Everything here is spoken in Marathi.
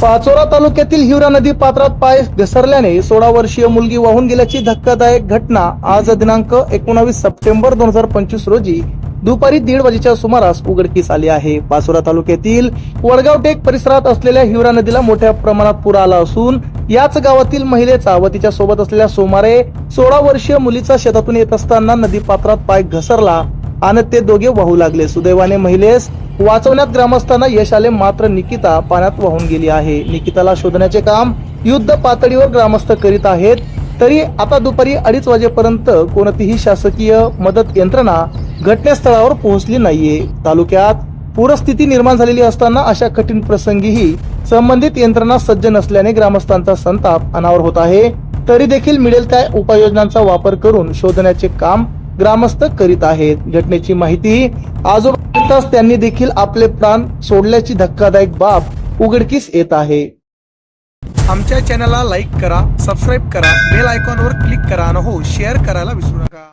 पाचोरा तालुक्यातील हिवरा नदी पात्रात पाय घसरल्याने सोळा वर्षीय मुलगी वाहून गेल्याची धक्कादायक घटना आज दिनांक एकोणावीस सप्टेंबर दोन हजार पंचवीस रोजी दुपारी दीड वाजेच्या सुमारास उघडकीस आली आहे. पाचोरा तालुक्यातील वडगाव टेक परिसरात असलेल्या हिवरा नदीला मोठ्या प्रमाणात पूर आला असून याच गावातील महिलेचा व तिच्या सोबत असलेल्या सुमारे सोळा वर्षीय मुलीचा शेतातून येत असताना नदी पात्रात पाय घसरला. आणि ते दोघे वाहू लागले. सुदैवाने महिलेस वाचवण्यात ग्रामस्थांना यश आले. मात्र निकिता पाण्यात वाहून गेली आहे. निकिताला शोधण्याचे काम युद्ध पातळीवर ग्रामस्थ करीत आहेत. तरी आता दुपारी अडीच वाजेपर्यंत कोणतीही शासकीय मदत यंत्रणा घटनास्थळावर पोहोचली नाहीये. तालुक्यात पूरस्थिती निर्माण झालेली असताना अशा कठीण प्रसंगीही संबंधित यंत्रणा सज्ज नसल्याने ग्रामस्थांचा संताप अनावर होत आहे. तरी देखील मिळेल त्या उपाययोजनांचा वापर करून शोधण्याचे काम ग्रामस्थ करीत आहेत. घटनेची माहिती आजोबा त्यांनी देखील आपले प्राण सोडल्याची धक्कादायक बाब उघडकीस येत आहे. आमच्या चॅनलला लाईक करा सबस्क्राईब करा बेल आयकॉनवर क्लिक करा आणि हो शेअर करायला विसरू नका.